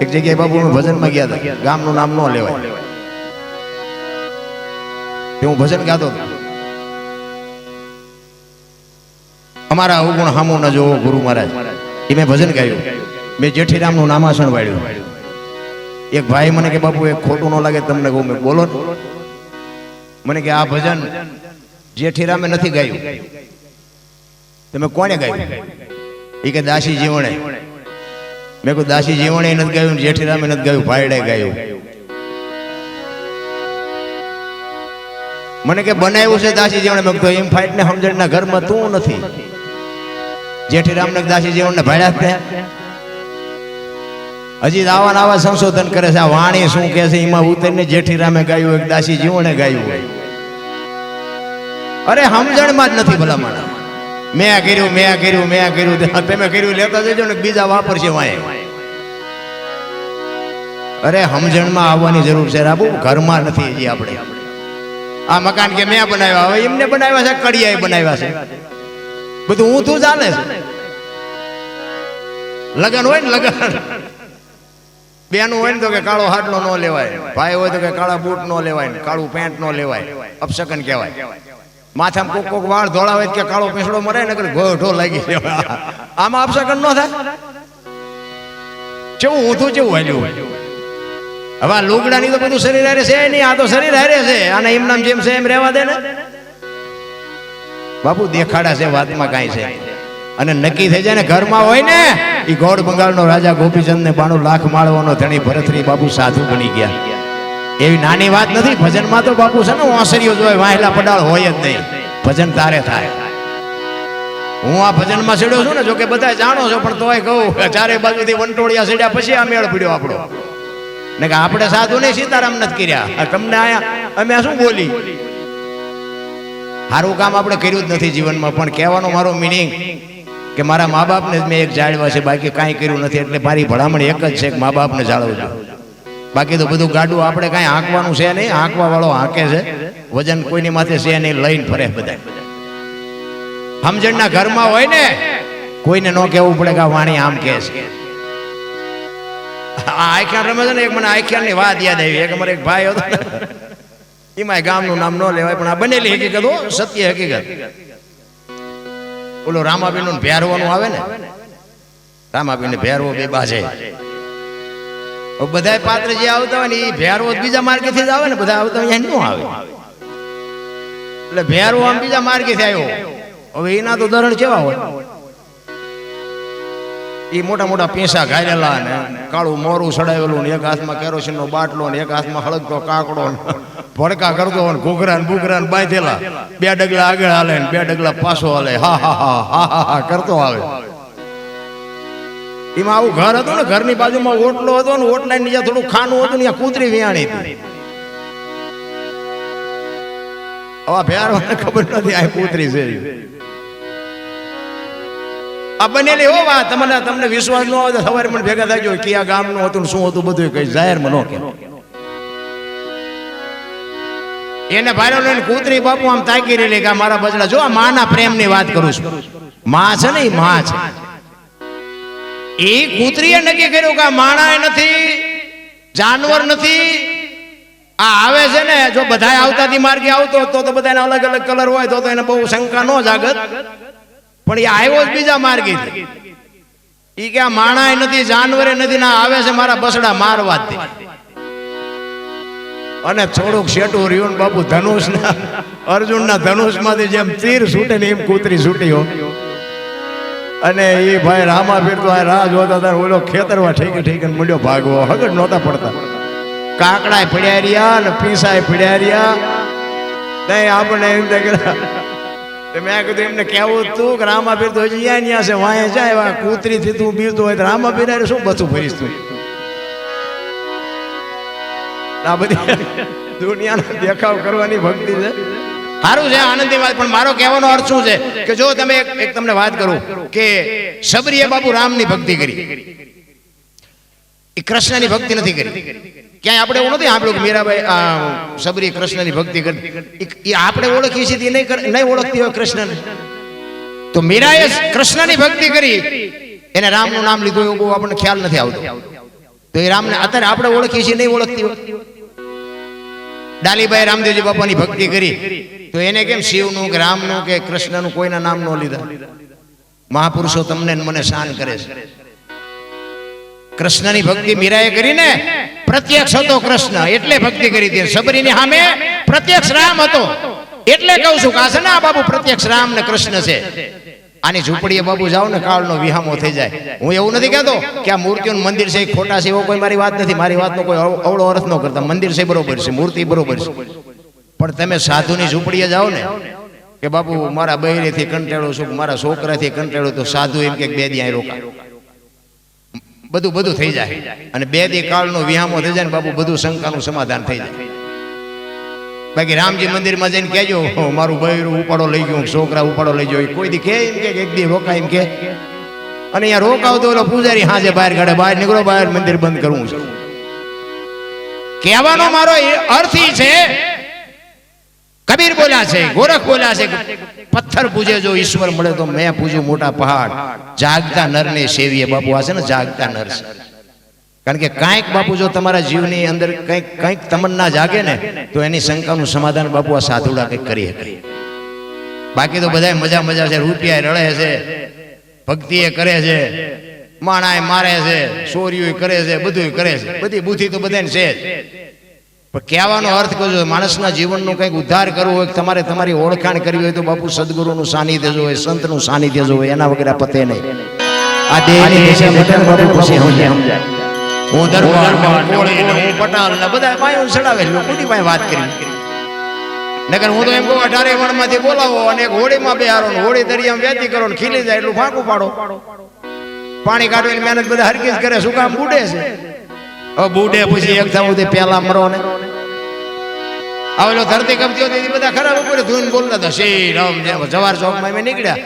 એક જગ્યાએ બાપુ અમે ભજનમાં ગયા હતા. ગામનું નામ ન લેવાય. હું ભજન ગાતો હતો. અમારા અવગુણ હામો ન જોવો ગુરુ મહારાજ એ મેં ભજન ગાયું. મેં જેઠીરામનું નામાસણ વાળ્યું. એક ભાઈ મને કે બાપુ એક ખોટું ન લાગે તમને કહું. મેં બોલો. મને કે આ ભજન જેઠીરામે નથી ગાયું. તમે કોને ગાયું? એ કે દાસી જીવણે. મેં કહ્યું, દાસી જીવણે નથી ગાયું, જેઠીરામે નથી ગાયું ભાઈડે ગાયું. મને કે, બનાવ્યું છે દાસી જીવણે? મેં કીધું એમ ફાઈટ ને સમજણના ઘરમાં તું નથી. જેઠીરામ ને દાસી જીવણ ને ભાડ્યા તે. હજી આવા આવા સંશોધન કરે છે, આ વાણી શું કે છે, એમાં ઉતરીને જેઠીરામે ગાયું, એક દાસી જીવણે ગાયું અરે, સમજણમાં જ નથી ભલામણ. મેં આ કર્યું, મેં કર્યું મેં કર્યું. તમે કર્યું, લેતા જજો ને બીજા વાપરશે વાંહે. અરે સમજણમાં આવવાની જરૂર છે રાબુ, ઘરમાં નથી હજી આપણે. આ મકાન કે મેં બનાવ્યા, હવે એમને બનાવ્યા છે, કડિયાએ બનાવ્યા છે. બધું હું તું ચાલે છે. લગન હોય ને લગન. બેનું હોય ને તો કે કાળો હાટલો ન લેવાય, ભાઈ હોય તો કે કાળા બૂટ ન લેવાય કાળું પેન્ટ ન લેવાય, અપશકન કહેવાય. માથામાં કોક કોક વાળ ધોળા હોય કે કાળો પીસડો મરે ને ગોઠો લાગી આમાં અપશકન ન થાય? કેવું ઊંધું, કેવું હાલ્યું? હવે આ લુગડાની તો બધું શરીર હારે છે નહીં, આ તો શરીર હારે છે. અને એમનામ જેમ છે એમ રહેવા દે ને. બાપુ, દેખાડા છે, વાતમાં કાંઈ છે. અને નક્કી થઈ જાય ને ઘરમાં હોય ને એ ગોળ બંગાળનો રાજા ગોપીચંદ ને બાણું લાખ માળવાનો ધણી ભરતરી બાપુ સાધુ બની ગયા. એવી નાની વાત નથી, ભજનમાં તો બાપુ છે ને, ઓસરીઓ જોય વાહેલા પડાળ હોય જ નહીં. ભજન તારે થાય. હું આ ભજનમાં સીડ્યો છું ને, જોકે બધા જાણો છો, પણ તોય કહું, ચારે બાજુથી વંટોળિયા સીડ્યા પછી આ મેળ પડ્યો આપણો. ને કે આપણે સાધુ ને સીતારામ નથી કર્યા. તમને આયા, અમે શું બોલી? સારું કામ આપણે કર્યું જ નથી જીવનમાં, પણ કહેવાનો મારો મિનિંગ કે મારા મા બાપને જ મેં એક જાળવા છે, બાકી કાંઈ કર્યું નથી, એટલે મારી ભલામણ એક જ છે કે મા બાપને જાળવજો. બાકી તો બધું ગાડું આપણે કાંઈ હાંકવાનું છે નહીં હાંકવા વાળો હાંકે છે. વજન કોઈની માથે છે નહીં, લઈને ફરે બધા સમજણના ઘરમાં હોય ને, કોઈને ન કહેવું પડે કે વાણી આમ કહે છે. આખ્યાન રમે છે ને, એક મને આખ્યાનની વાત યાદ આવી. એક અમારે એક ભાઈ હતો. એમાં ગામનું નામ ન લેવાય, પણ આ બનેલી હકીકત હો, સત્ય હકીકત. ઓલો રામાબીનું ભેરવાનું આવે ને? રામાબીને ભેરવો બે બાજે બધા પાત્ર જે આવતા હોય ને એ ભેરવો બીજા માર્ગેથી જ આવે ને, બધા આવતા હોય અહીંયા નું આવે. એટલે ભેરવો આમ બીજા માર્ગેથી આવ્યો. હવે એના તો ધરણ કેવા હોય? એ મોટા મોટા પીસા ઘાયરેલા ને કાળું મોરું સડાવેલું ને એક હાથમાં કેરોસીન નો બાટલો ને એક હાથમાં હળગતો કાકડો ને ભડકા કરતો ને ઘૂઘરા ને બુઘરા ને બાંધેલા. બે ડગલા આગળ હાલે ને બે ડગલા પાછો હાલે. હા હા હા હા હા કરતો આવે. એમાં આવું ઘર હતું ને, ઘરની બાજુમાં ઓટલો હતો ને ઓટલા નીચે થોડું ખાનું હતું ને કૂતરી વિયાણી હતી. હવે ભેર ખબર નથી આ કૂતરી છે આ બનેલી હો વાત. તમને તમને વિશ્વાસ ન તો સવારે મને ભેગા થાય કે આ ગામનું હતું શું હતું બધું કઈ જાહેરમાં ન કે એને ભાઈરો લઈને કૂતરી બાપુ આમ તાકી રહેલી કે મારા બચડા જો આ માના પ્રેમની વાત કરું છું. માં છે ને એ માં છે. એ કૂતરીએ નક્કી કર્યું કે આ માણા નથી, જાનવર નથી. આ આવે છે ને, જો બધાય આવતાથી માર્ગે આવતો તો તો બધાને અલગ અલગ કલર હોય તો એને બહુ શંકા ન જાગત. પણ એ આવ્યો જ બીજા માર્ગે. એ કે આ માણા નથી જાનવરે નથી ના આવે છે મારા બસડા મારવા અને થોડુંક શેટું રહ્યું ને બાપુ ધનુષ ના અર્જુન ના ધનુષમાંથી જેમ તીર છૂટે ને એમ કૂતરી છૂટ્યો અને એ ભાઈ રામા ફેરતો આ રાહ જોતા હતા ઓલો ખેતરમાં ઠીકે ઠીકે મૂલ્યો ભાગવો. હગડ નહોતા પડતા. કાકડાય પડ્યા રહ્યા ને પીસાય પડ્યા રહ્યા. નહીં આપણે એમ થાય તો મેં કીધું એમને કહેવું તું કે રામાપીર તો હજી અહીંયા ન્યા છે વાંહે જાય વા કૂતરી થી તું બીરતો હોય તો રામાપીર હારે શું બધું ફરીશ તું? આ બધી દુનિયાનો દેખાવ કરવાની ભક્તિ છે. સારું છે આનંદની વાત પણ મારો કહેવાનો અર્થ શું છે કે જો તમે એક તમને વાત કરું કે સબરીએ બાપુ રામની ભક્તિ કરી. એ કૃષ્ણની ભક્તિ નથી કરી. ક્યાંય આપણે એવું નથી કે મીરાબાઈ સબરી કૃષ્ણની ભક્તિ કરી. ઈ- ઈ આપણે ઓળખીએ છીએ નહીં નહીં ઓળખતી હોય કૃષ્ણને. તો મીરાએ કૃષ્ણની ભક્તિ કરી. એને રામનું નામ લીધું એવું બહુ આપણને ખ્યાલ નથી આવતો. તો એ રામને અત્યારે આપણે ઓળખીએ છીએ નહીં ઓળખતી હોય. ડાલીભાઈ રામદેવજી બાપાની ભક્તિ કરી. તો એને કેમ શિવનું કે રામનું કે કૃષ્ણનું કોઈના નામ ન લીધા? મહાપુરુષો તમને મને શાન કરે છે. કૃષ્ણની ભક્તિ મીરાએ કરીને પ્રત્યક્ષ હતો કૃષ્ણ, એટલે ભક્તિ કરી હતી. સબરીની સામે પ્રત્યક્ષ રામ હતો. એટલે કહું છું કે છે બાબુ પ્રત્યક્ષ રામ ને કૃષ્ણ છે. આની ઝૂંપડીએ બાબુ જાઓ ને કાળનો વિહામો થઈ જાય. હું એવું નથી કહેતો કે આ મૂર્તિઓનું મંદિર છે ખોટા છે, એવો કોઈ મારી વાત નથી. મારી વાતનો કોઈ અવ- અવળો અર્થ ન કરતા. મંદિર છે બરોબર છે, મૂર્તિ બરોબર છે. પણ તમે સાધુની ઝૂંપડીએ જાઓ ને કે બાપુ મારા બહેરેથી કંટાળો છું, મારા છોકરાથી કંટાળો તો સાધુ એમ કે બે અહીં રોકા બધું બધું થઈ જાય. અને બે દી કાળનો વિહામો થઈ જાય ને બાપુ બધું શંકાનું સમાધાન થઈ જાય. બાકી રામજી મંદિરમાં જઈને કહેજો "હો, મારું બૈરું ઉપાડો લઈ ગયો છોકરા ઉપાડો લઈ ગયો. કોઈ દી કે એમ કે એક દી રોકાય એમ કે. અને અહીંયા રોકાવતો ઓલો પૂજારી હાજે બહાર કાઢે બહાર નીકળો બહાર મંદિર બંધ કરવું છે. કહેવાનો મારો અર્થ છે કબીર બોલ્યા છે, ગોરખ બોલ્યા છે, પથ્થર પૂજે જો ઈશ્વર મળે તો મેં પૂજ્યું મોટા પહાડ. જાગતા નરને સેવીએ બાપુ આ છે ને, જાગતા નર છે. કારણ કે કાંઈક બાપુ જો તમારા જીવની અંદર કંઈક કંઈક તમન્ના જાગે ને, તો એની શંકાનું સમાધાન બાપુ આ સાધુડા કંઈક કરી શકે બાકી તો બધા મજા મજા છે રૂપિયા રળે છે ભક્તિ એ કરે છે માણાએ મારે છે ચોરીઓ કરે છે બધું કરે છે. બધી બુદ્ધિ તો બધાને છે પણ કહેવાનો અર્થ કહો માણસના જીવનનો કંઈક ઉદ્ધાર કરવો હોય તમારે તમારી ઓળખાણ કરવી હોય તો બાપુ સદગુરુનું સાનિધ્ય જોવે સંતનું સાનિધ્ય જોવે એના વગેરે પતે નહીં. આ દેહની ને બાપુ પછી સમજાય. હું દરબાર હું પટાલ ને બધા પાયો ચડાવે છે કોની પાસે વાત કરી? નકર હું તો એમ કહું અઢારે વણમાંથી બોલાવો અને એક હોળીમાં બેહારો ને હોળી દરિયામાં વેચી કરો ને ખીલી જાય એટલું ફાંકું પાડો. પાણી કાઢવાની મહેનત બધા હરકી કરે શું કામ બુડે છે? બુડે પછી એક થવું તે પેલા મરો ને હવે ઓલો ધરતી કપતી હતી બધા ખરાબ ઉપર ધૂન બોલતા હતા. શ્રી રામ જવાર ચોકમાં અમે નીકળ્યા.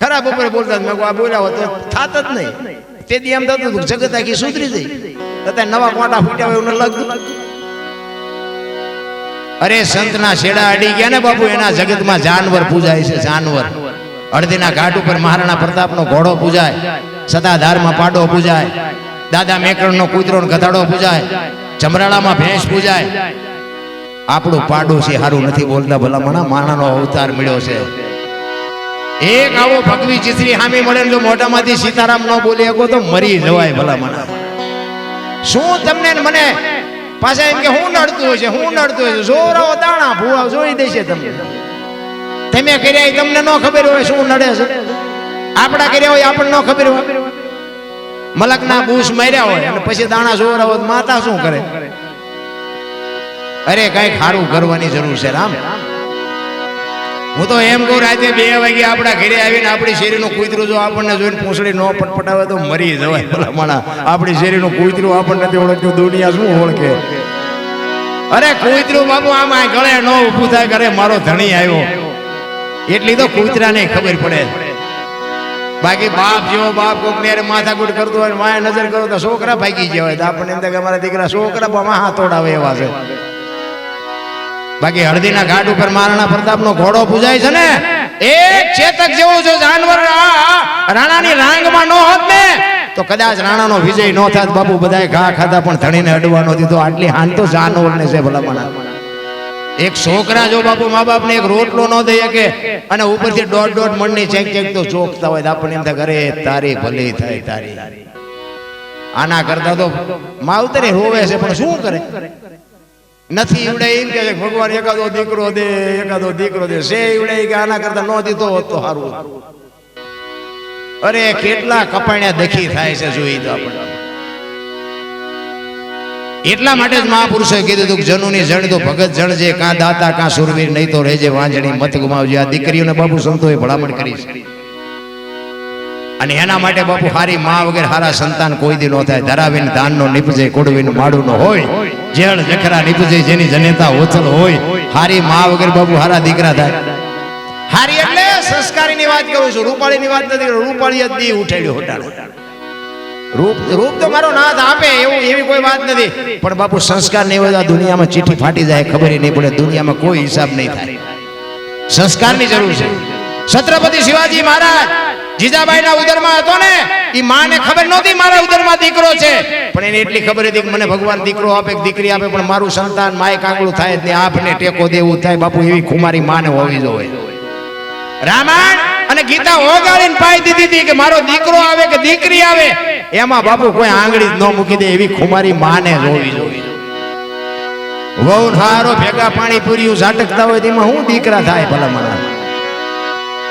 ખરાબ ઉપર બોલતા મેં આ બોલ્યા તો થાત જ નહીં. તે દી એમ થતું હતું જગત આખી સુધરી જઈ અત્યારે નવા કોટા ફૂટ્યા હોય એવું લાગતું. અરે સંતના છેડા અડી ગયા ને બાપુ, એના જગતમાં જાનવર પૂજાય છે, જાનવર. અડધીના ઘાટ ઉપર મહારાણા પ્રતાપનો ઘોડો પૂજાય. સદાધારમાં પાડો પૂજાય. દાદા મેકરણનો કૂતરો ગધાડો પૂજાય ચમરાળામાં ભેંસ પૂજાય. આપણું પાડોશી સારું નથી બોલતા, ભલામણા માણાનો અવતાર મળ્યો છે. એક આવો ભગવી ચિત્રી હામી મળે જો મોઢામાંથી સીતારામ ન બોલી શકો તો મરી જવાય ભલામણા. શું તમને મને? પાછા એમ કે હું નડતું હોય છે, હું નડતું હોય છે. જોરાઓ દાણા ભૂવા જોઈ દેશે તમને. તમે કર્યા તમને ન ખબર હોય શું નડે છે. આપણા કર્યા હોય આપણને ન ખબર હોય. મલકના બૂસ માર્યા હોય અને પછી દાણા જોરાવો તો માતા શું કરે? અરે કઈ ખારું કરવાની જરૂર છે રામ. હું તો એમ કહું રાતે બે વાગે આપણા ઘરે આવીને આપણી શેરીનું કૂતરું જો આપણને જોઈને પૂંછડી ન પટપટાવે તો મરી જવાય ભલા માણા આપણી શેરીનું કૂતરું આપણને નથી ઓળખતું દુનિયા શું ઓળખે? અરે કૂતરું બાબુ આમ આ ગળે ન ઊભું થાય કરે મારો ધણી આવ્યો. એટલી તો કૂતરાને ખબર પડે. બાકી બાપ જેવો બાપ કોક ને માથાકૂટ કરતો હોય માયા નજર કરો તો છોકરા ભાગી ગયા હોય. તો આપણને એમ કે અમારા દીકરા છોકરા બામાં હાથ તોડાવે એવા છે. બાકી હળદીના ઘાટ ઉપર મહારાણા પ્રતાપનો ઘોડો પૂજાય છે ને? એક ચેતક જેવું જો જાનવર રાણાની રાંગમાં ન હોત ને, તો કદાચ રાણાનો વિજય ન થાત. બાપુ બધાએ ઘા ખાધા પણ ધણીને અડવાનો દીધો. આટલી હાન તો જાનવરને છે ભલામણા. એક છોકરા જો બાપુ મા બાપને એક રોટલો ન દઈ શકે અને ઉપરથી દોઢ દોઢ મણની ચેક ચેક તો ચોકતા હોય આપણને એમ ઘરે તારી ભલી થાય, તારી. આના કરતા તો માવતરે હોવે છે, પણ શું કરે? નથી ઈવડે એમ કે ભગવાન એકાદો દીકરો દે, એકાદો દીકરો દે. છે ઈવડે કે આના કરતા ન દીધો હોત તો સારું. અરે, કેટલા કપાણ્યા દખી થાય છે, જોઈ તો આપણે. એટલા માટે જ મહાપુરુષોએ કીધું હતું કે જનુની જણ તો ભગત જણ છે, કાં દાતા, કાં સુરવીર નહીં તો રહેજે વાંજણી, મત ગુમાવજે. આ દીકરીઓને બાપુ સંતોએ ભલામણ કરી છે. અને એના માટે બાપુ હારી માં વગેરે હારા સંતાન કોઈ દી ન થાય. ધરાવીને ધાનનો નીપજે કોડવીને માડું નો હોય જેળ જખરા નીપજે, જેની જનેતા ઓછલ હોય, હારી માં વગર બાપુ હારા દીકરા થાય. હારી એટલે સંસ્કારીની વાત કરું છું, રૂપાળીની વાત નથી, રૂપાળી જ દી ઉઠેડ્યો હોટાડો રૂપ રૂપ તો મારો નાથ આપે, એવું એવી કોઈ વાત નથી. પણ બાપુ, સંસ્કાર નહીં હોય દુનિયામાં ચીઠી ફાટી જાય, ખબર નહીં પડે, દુનિયામાં કોઈ હિસાબ નહીં થાય. સંસ્કારની જરૂર છે. છત્રપતિ શિવાજી મહારાજ, જીજાબાઈના ઉદરમાં હતો ને એ માને ખબર નહોતી મારા ઉદરમાં દીકરો છે. પણ એને એટલી ખબર હતી કે મને ભગવાન દીકરો આપે દીકરી આપે, પણ મારું સંતાન માય કાંગળું થાય જ આપને ટેકો દેવું થાય, બાપુ, એવી કુમારી માને હોવી જોઈએ. રામાયણ અને ગીતા ઓગાળીને પાઈ દીધી હતી કે મારો દીકરો આવે કે દીકરી આવે, એમાં બાપુ કોઈ આંગળી ન મૂકી દે એવી ખુમારી માને જોવી જોઈએ. વહુ હારો ભેગા પાણી પૂર્યું ઝાટકતા હોય તેમાં હું દીકરા થાય ભલા મને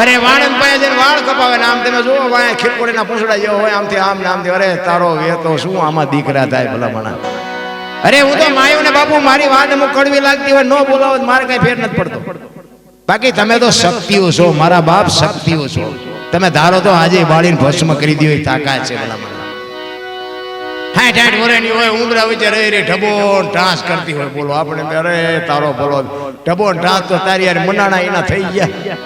અરે વાણંદ પાસે જઈને વાળ કપાવે આમ તમે જુઓ વાય ખીરકોડીના પૂંછડા જેવો હોય, આમથી આમ ને આમથી. અરે તારો વેતો શું આમાં દીકરા થાય ભલા મને અરે હું તો માયો ને બાપુ, મારી વાત અમુક કડવી લાગતી હોય, ન બોલાવો મારે કઈ ફેર નથી પડતો. બાકી તમે તો શક્તિઓ છો, મારા બાપ શક્તિઓ છો. તમે ધારો તો આજે બાળીને ભસ્મ કરી દો તાકાત છે ભલા મને હાઠ હાઠ હોય, ઉમરા વચ્ચે રે ઢબો ટાંસ કરતી હોય. બોલો, આપણે અરે, તારો બોલો ઢબો ટાંસ તો તારી યાર મનાણા એના થઈ ગયા.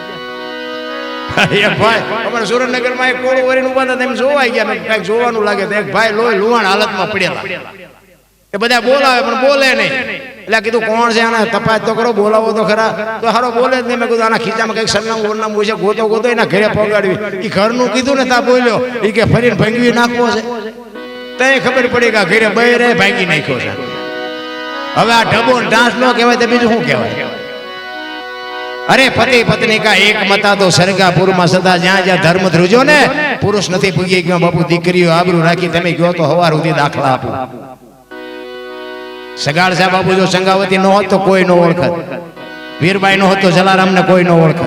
ભાઈ, અમારે સુરેન્દ્રનગરમાં એક કોળું વરીને ઊભા હતા, તેમ જોવાઈ ગયા કાંઈક જોવાનું લાગે તો એક ભાઈ લોહી લુહાણ હાલતમાં પડેલા એ બધા બોલાવે, પણ બોલે નહીં. એટલે કીધું, કોણ છે આને? તપાસ તો કરો, બોલાવો તો ખરા. તો હારો બોલે જ નહીં. મેં કીધું, આના ખીચામાં કંઈક સરનામું, વરનામું છે, ગોતો ગોતો, એના ઘરે પગાડવી. એ ઘરનું કીધું ને તા બોલ્યો. એ કે, ફરીને ભંગવી નાખવો છે. તો ખબર પડી કે ઘરે બહી રે ભાંગી નાખ્યો છે. હવે આ ઢબો ડાન્સ ન કહેવાય તો બીજું શું કહેવાય? અરે પતિ પત્ની કા એક મતા તો સરગાપુરમાં સદા જ્યાં જ્યાં ધર્મ ધ્રુજો ને, પુરુષ નથી પૂગી ગયો, બાપુ દીકરીઓ આબરૂ રાખી તમે ગયો તો હવાર સુધી દાખલા આપો. સગાળ સાહેબ બાપુ જો સંગાવતી ન હોત કોઈ ન ઓળખત. વીરબાઈ નો હતો જલારામ ને કોઈ ન ઓળખત.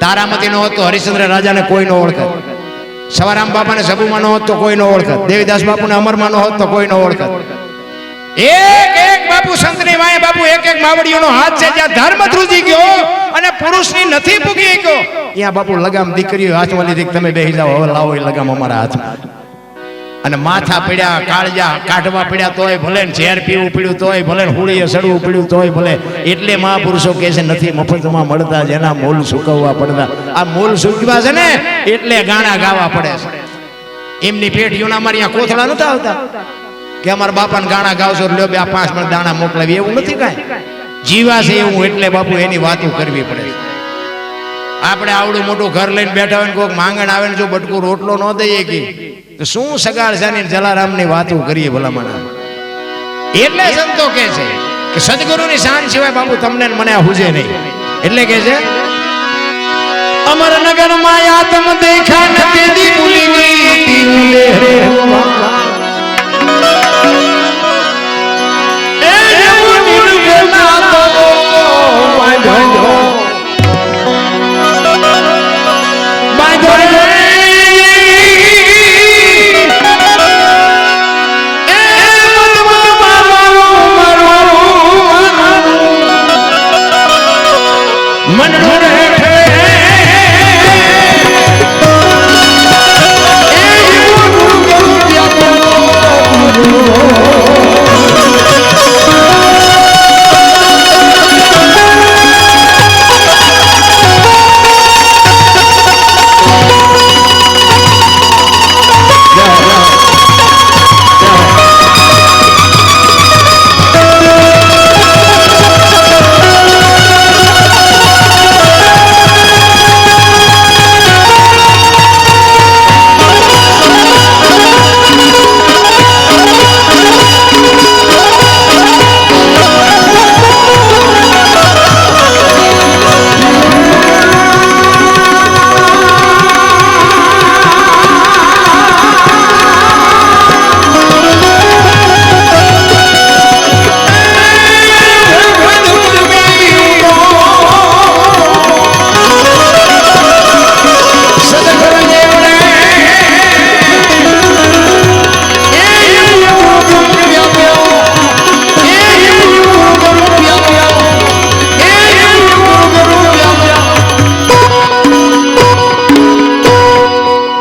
તારામતી નો હતો હરિશ્ચંદ્ર રાજાને કોઈ ન ઓળખત. સવારામ બાપાને સબુમાં નો હોત કોઈ ન ઓળખત. દેવીદાસ બાપુને અમરમાં નો હોત તો કોઈ ન ઓળખત. એક એક બાપુ સંતની વાય, બાપુ એક એક માવડીઓનો હાથ છે જ્યાં ધર્મ ધ્રુજી ગયો અને પુરુષની નથી પૂગી ગયો. ત્યાં બાપુ લગામ દીકરીઓ હાથમાં લીધી તમે બેસી જાઓ, હવે લાવો એ લગામ અમારા હાથમાં. અને માથા પીડ્યા કાળજા કાઢવા પીડ્યા તોય ભલે ઝેર પીવું પીડ્યું તોય ભલે ને સડવું પીડ્યું તોય ભલે. એટલે મહાપુરુષો કહે છે, નથી મફતમાં મળતા જેના મૂલ સુકવવા પડતા. આ મૂલ સુકવા છે ને, એટલે ગાણા ગાવા પડે છે. એમની પેઢીઓના અમારે અહીંયા કોથળા નતા આવતા. કે અમારા બાપાને ગાણા ગાવશો લ્યો બે પાંચ મિનિટ દાણા મોકલાવી. એવું નથી કાંઈ. જીવા છે એવું એટલે બાપુ એની વાતો કરવી પડે છે. આપણે આવડું મોટું ઘર લઈને બેઠા હોય ને કોઈક માંગણ આવે ને જો બટકું રોટલો ન દઈએ કે, તો શું સગાડ છે જલારામની વાતો કરીએ ભલામણ એટલે સંતો કે છે કે સદગુરુની શાન સિવાય બાપુ તમને મને આ હુજે નહીં. એટલે કે છે અમરનગરમાં આત્મ દેખા ન તેદી ભૂલી ગઈ તીન રે मन रे